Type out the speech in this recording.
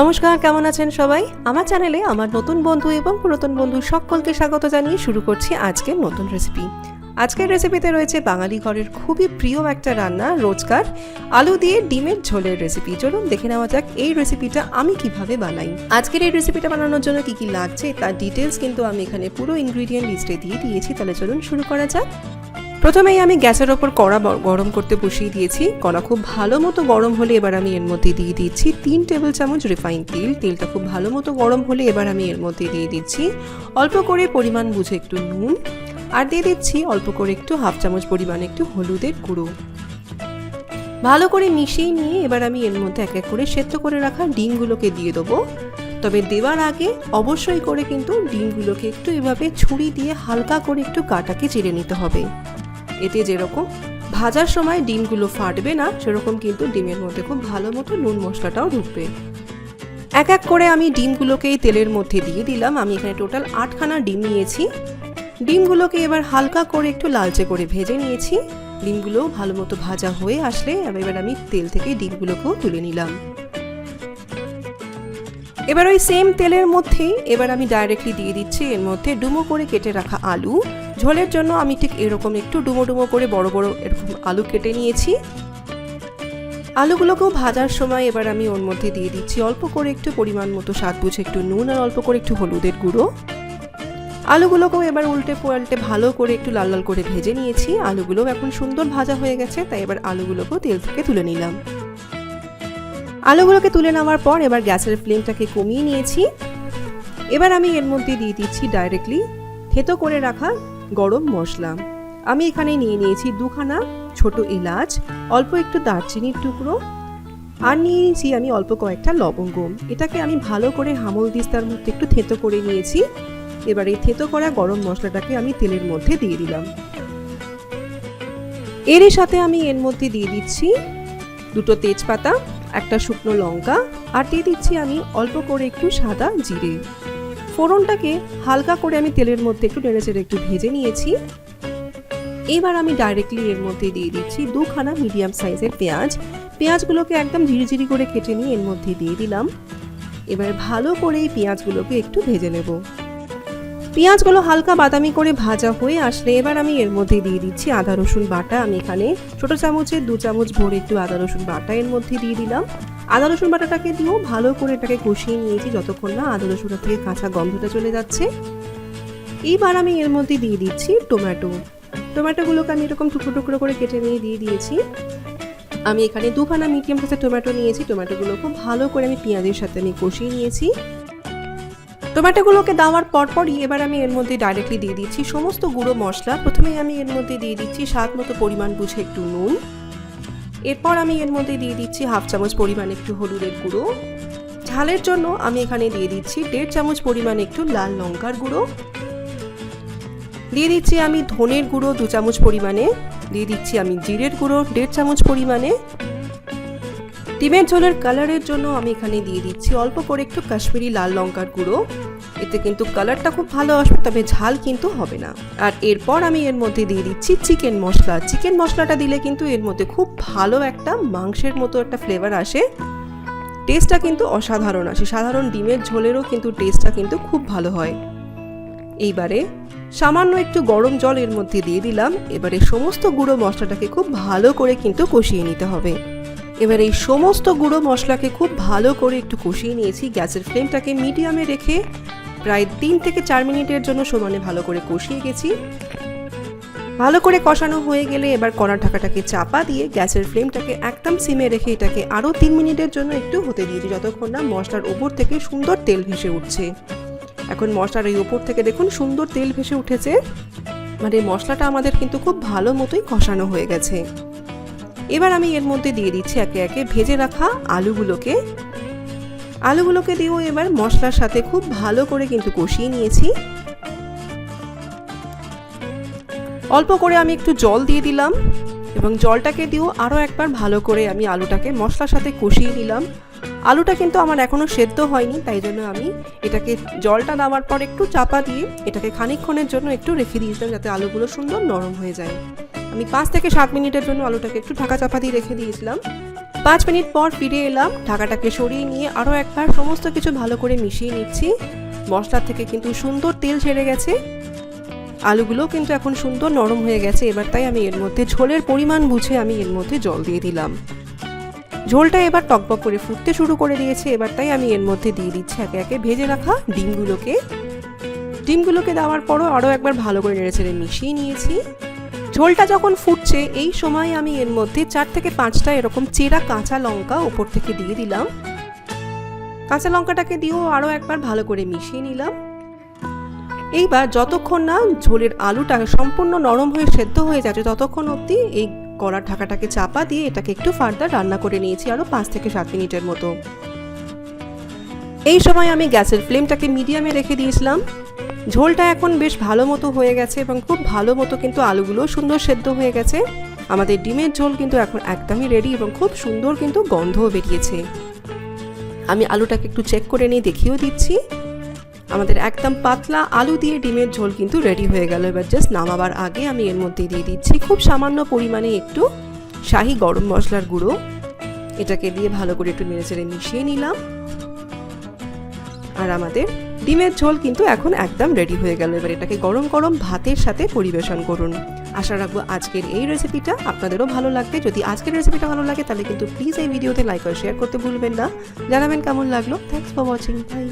নমস্কার, কেমন আছেন সবাই? আমার চ্যানেলে আমার নতুন বন্ধু এবং পুরাতন বন্ধু সকলকে স্বাগত জানিয়ে শুরু করছি আজকের নতুন রেসিপি আজকের রেসিপিতে রয়েছে বাঙালি ঘরের খুবই প্রিয় একটা রান্না, রোজকার আলু দিয়ে ডিমের ঝোলের রেসিপি চলুন দেখে নেওয়া যাক এই রেসিপিটা আমি কীভাবে বানাই। আজকের এই রেসিপিটা বানানোর জন্য কি কি লাগছে, তার ডিটেলস কিন্তু আমি এখানে পুরো ইনগ্রিডিয়েন্ট লিস্টে দিয়ে দিয়েছি। তাহলে চলুন শুরু করা যাক। প্রথমেই আমি গ্যাসের ওপর কড়া গরম করতে বসিয়ে দিয়েছি। কড়া খুব ভালো মতো গরম হলে এবার আমি এর মধ্যে দিয়ে দিচ্ছি তিন টেবিল চামচ রিফাইন তেল। তেলটা খুব ভালো মতো গরম হলে এবার আমি এর মধ্যে দিয়ে দিচ্ছি অল্প করে পরিমাণ বুঝে একটু নুন। আর দিয়ে দিচ্ছি অল্প করে একটু হাফ চামচ পরিমাণ একটু হলুদের গুঁড়ো। ভালো করে মিশিয়ে নিয়ে এবার আমি এর মধ্যে এক এক করে সেদ্ধ করে রাখা ডিমগুলোকে দিয়ে দেবো। তবে দেওয়ার আগে অবশ্যই করে কিন্তু ডিমগুলোকে একটু এভাবে ছুরি দিয়ে হালকা করে একটু কাটাকে চিড়ে নিতে হবে। এতে যেরকম ভাজার সময় ডিমগুলো ফাটবে না, সেরকম কিন্তু ডিমের মধ্যে খুব ভালো মতো নুন মশলাটাও ঢুকবে। এক এক করে আমি ডিমগুলোকে এই তেলের মধ্যে দিয়ে দিলাম। আমি এখানে টোটাল আটখানা ডিম নিয়েছি। ডিমগুলোকে এবার হালকা করে একটু লালচে করে ভেজে নিয়েছি। ডিমগুলো ভালো মতো ভাজা হয়ে আসলে এবার আমি তেল থেকে ডিমগুলোকেও তুলে নিলাম। এবার ওই সেম তেলের মধ্যেই এবার আমি ডাইরেক্টলি দিয়ে দিচ্ছি। এর মধ্যে ডুমো করে কেটে রাখা আলু। ঝোলের জন্য আমি ঠিক এরকম একটু ডুমো ডুমো করে বড় বড় এরকম আলু কেটে নিয়েছি। আলুগুলোকেও ভাজার সময় এবার আমি ওর মধ্যে দিয়ে দিচ্ছি অল্প করে একটু পরিমাণ মতো স্বাদ বুঝে একটু নুন আর অল্প করে একটু হলুদের গুঁড়ো। আলুগুলোকেও এবার উল্টে পাল্টে ভালো করে একটু লাল লাল করে ভেজে নিয়েছি। আলুগুলোও এখন সুন্দর ভাজা হয়ে গেছে, তাই এবার আলুগুলোকেও তেল থেকে তুলে নিলাম। আলুগুলোকে তুলে নেওয়ার পর এবার গ্যাসের ফ্লেমটাকে কমিয়ে নিয়েছি। এবার আমি এর মধ্যে দিয়ে দিচ্ছি ডাইরেক্টলি থেতো করে রাখা গরম মশলা। আমি এখানে নিয়ে নিয়েছি দুখানা ছোট এলাচ, অল্প একটু দারচিনির টুকরো, আর নিয়েছি আমি অল্প কয়েকটা লবঙ্গ। এটাকে আমি ভালো করে হামল দিস্তার মধ্যে একটু থেতো করে নিয়েছি। এবার এই থেতো করা গরম মশলাটাকে আমি তেলের মধ্যে দিয়ে দিলাম। এরই সাথে আমি এর মধ্যে দিয়ে দিচ্ছি দুটো তেজপাতা একটা শুকনো লঙ্কা, আর দিয়ে দিচ্ছি আমি অল্প করে একটু সাদা জিরে। ফোড়নটাকে হালকা করে আমি তেলের মধ্যে একটু নেড়ে চেড়ে একটু ভেজে নিয়েছি। এবার আমি ডাইরেক্টলি এর মধ্যে দিয়ে দিচ্ছি দুখানা মিডিয়াম সাইজের পেঁয়াজ। পেঁয়াজগুলোকে একদম ঝিরিঝিরি করে কেটে নিয়ে এর মধ্যে দিয়ে দিলাম। এবার ভালো করে এই পেঁয়াজগুলোকে একটু ভেজে নেব। পেঁয়াজগুলো হালকা বাদামি করে ভাজা হয়ে আসলে এবার আমি এর মধ্যে দিয়ে দিচ্ছি আদা, রসুন বাটা। আমি এখানে ছোট চামচের দু চামচ ভরে একটু আদা, রসুন বাটা এর মধ্যে দিয়ে দিলাম। আদা, রসুন বাটাটাকে দিয়েও ভালো করে এটাকে কষিয়ে নিয়েছি যতক্ষণ না আদা রসুনটা থেকে কাঁচা গন্ধটা চলে যাচ্ছে। এইবার আমি এর মধ্যে দিয়ে দিচ্ছি টমেটো। টমেটোগুলোকে আমি এরকম টুকরো টুকরো করে কেটে নিয়ে দিয়ে দিয়েছি। আমি এখানে দুখানা মিডিয়াম সাইজের টমেটো নিয়েছি। টমেটোগুলো খুব ভালো করে আমি পেঁয়াজের সাথে আমি কষিয়ে নিয়েছি। টমেটোগুলোকে দেওয়ার পরপরই এবার আমি এর মধ্যে ডাইরেক্টলি দিয়ে দিচ্ছি সমস্ত গুঁড়ো মশলা। প্রথমেই আমি এর মধ্যে দিয়ে দিচ্ছি স্বাদ মতো পরিমাণ বুঝে একটু নুন। এরপর আমি এর মধ্যে দিয়ে দিচ্ছি হাফ চামচ পরিমাণ একটু হলুদের গুঁড়ো। ঝালের জন্য আমি এখানে দিয়ে দিচ্ছি দেড় চামচ পরিমাণ একটু লাল লঙ্কার গুঁড়ো। দিয়ে দিচ্ছি আমি ধনের গুঁড়ো দু চামচ পরিমাণে। দিয়ে দিচ্ছি আমি জিরের গুঁড়ো দেড় চামচ পরিমাণে। ডিমের ঝোলের কালারের জন্য আমি এখানে দিয়ে দিচ্ছি অল্প করে একটু কাশ্মীরি লাল লঙ্কার গুঁড়ো। এতে কিন্তু কালারটা খুব ভালো আসবে, তবে ঝাল কিন্তু হবে না। আর এরপর আমি এর মধ্যে দিয়ে দিচ্ছি চিকেন মশলা। চিকেন মশলাটা দিলে কিন্তু এর মধ্যে খুব ভালো একটা মাংসের মতো একটা ফ্লেভার আসে। টেস্টটা কিন্তু অসাধারণ আসে। সাধারণ ডিমের ঝোলেরও কিন্তু টেস্টটা কিন্তু খুব ভালো হয়। এইবারে সামান্য একটু গরম জল এর মধ্যে দিয়ে দিলাম। এবারে সমস্ত গুঁড়ো মশলাটাকে খুব ভালো করে কিন্তু কষিয়ে নিতে হবে। এবার এই সমস্ত গুঁড়ো মশলাকে খুব ভালো করে একটু কষিয়ে নিয়েছি। গ্যাসের ফ্লেমটাকে মিডিয়ামে রেখে প্রায় তিন থেকে চার মিনিটের জন্য সমানে ভালো করে কষিয়ে গেছি। ভালো করে কষানো হয়ে গেলে এবার কড়া ঢাকাটাকে চাপা দিয়ে গ্যাসের ফ্লেমটাকে একদম সিমে রেখে এটাকে আরও তিন মিনিটের জন্য একটু হতে দিয়েছি, যতক্ষণ না মশলার ওপর থেকে সুন্দর তেল ভেসে উঠছে। এখন মশলার এই ওপর থেকে দেখুন সুন্দর তেল ভেসে উঠেছে। মানে মশলাটা আমাদের কিন্তু খুব ভালো মতোই কষানো হয়ে গেছে। এবার আমি এর মধ্যে দিয়ে দিচ্ছি একে একে ভেজে রাখা আলুগুলোকে। আলুগুলোকে দিয়েও এবার মশলার সাথে খুব ভালো করে কিন্তু কষিয়ে নিয়েছি। অল্প করে আমি একটু জল দিয়ে দিলাম এবং জলটাকে দিয়েও আরও একবার ভালো করে আমি আলুটাকে মশলার সাথে কষিয়ে নিলাম। আলুটা কিন্তু আমার এখনও সেদ্ধ হয়নি, তাই জন্য আমি এটাকে জলটা দেওয়ার পর একটু চাপা দিয়ে এটাকে খানিকক্ষণের জন্য একটু রেখে দিয়েছিলাম যাতে আলুগুলো সুন্দর নরম হয়ে যায়। আমি পাঁচ থেকে সাত মিনিটের জন্য আলুটাকে একটু ঢাকা চাপা দিয়ে রেখে দিয়েছিলাম। পাঁচ মিনিট পর ফিরে এলাম, ঢাকাটাকে সরিয়ে নিয়ে আরও একবার সমস্ত কিছু ভালো করে মিশিয়ে নিচ্ছি। মশলার থেকে কিন্তু সুন্দর তেল ছেড়ে গেছে। আলুগুলো কিন্তু এখন সুন্দর নরম হয়ে গেছে, এবার তাই আমি এর মধ্যে ঝোলের পরিমাণ বুঝে আমি এর মধ্যে জল দিয়ে দিলাম। ঝোলটা এবার টকবক করে ফুটতে শুরু করে দিয়েছে, এবার তাই আমি এর মধ্যে দিয়ে দিচ্ছি একে একে ভেজে রাখা ডিমগুলোকে। ডিমগুলোকে দেওয়ার পরও আরও একবার ভালো করে নেড়েচেড়ে মিশিয়ে নিয়েছি। ঝোলটা যখন ফুটছে, এই সময় আমি এর মধ্যে চার থেকে পাঁচটা এরকম চেরা কাঁচা লঙ্কা ওপর থেকে দিয়ে দিলাম। কাঁচা লঙ্কাটাকে দিয়েও আরও একবার ভালো করে মিশিয়ে নিলাম। এইবার যতক্ষণ না ঝোলের আলুটা সম্পূর্ণ নরম হয়ে সেদ্ধ হয়ে যাচ্ছে, ততক্ষণ অবধি এই কড়ার ঢাকাটাকে চাপা দিয়ে এটাকে একটু ফার্দার রান্না করে নিয়েছি আরও পাঁচ থেকে সাত মিনিটের মতো। এই সময় আমি গ্যাসের ফ্লেমটাকে মিডিয়ামে রেখে দিয়েছিলাম। ঝোলটা এখন বেশ ভালো মতো হয়ে গেছে এবং খুব ভালো মতো কিন্তু আলুগুলো সুন্দর সেদ্ধ হয়ে গেছে। আমাদের ডিমের ঝোল কিন্তু এখন একদমই রেডি এবং খুব সুন্দর কিন্তু গন্ধও বেরিয়েছে। আমি আলুটাকে একটু চেক করে নিয়ে দেখিয়েও দিচ্ছি। আমাদের একদম পাতলা আলু দিয়ে ডিমের ঝোল কিন্তু রেডি হয়ে গেল। এবার জাস্ট নামাবার আগে আমি এর মধ্যে দিয়ে দিচ্ছি খুব সামান্য পরিমাণে একটু শাহি গরম মশলার গুঁড়ো। এটাকে দিয়ে ভালো করে একটু নেড়েচেড়ে মিশিয়ে নিলাম। আর আমাদের ডিমের ঝোল কিন্তু এখন একদম রেডি হয়ে গেল। এবার এটাকে গরম গরম ভাতের সাথে পরিবেশন করুন। আশা রাখব আজকের এই রেসিপিটা আপনাদেরও ভালো লাগবে। যদি আজকের রেসিপিটা ভালো লাগে, তাহলে কিন্তু প্লিজ এই ভিডিওতে লাইক আর শেয়ার করতে ভুলবেন না। জানাবেন কেমন লাগল। Thanks for watching by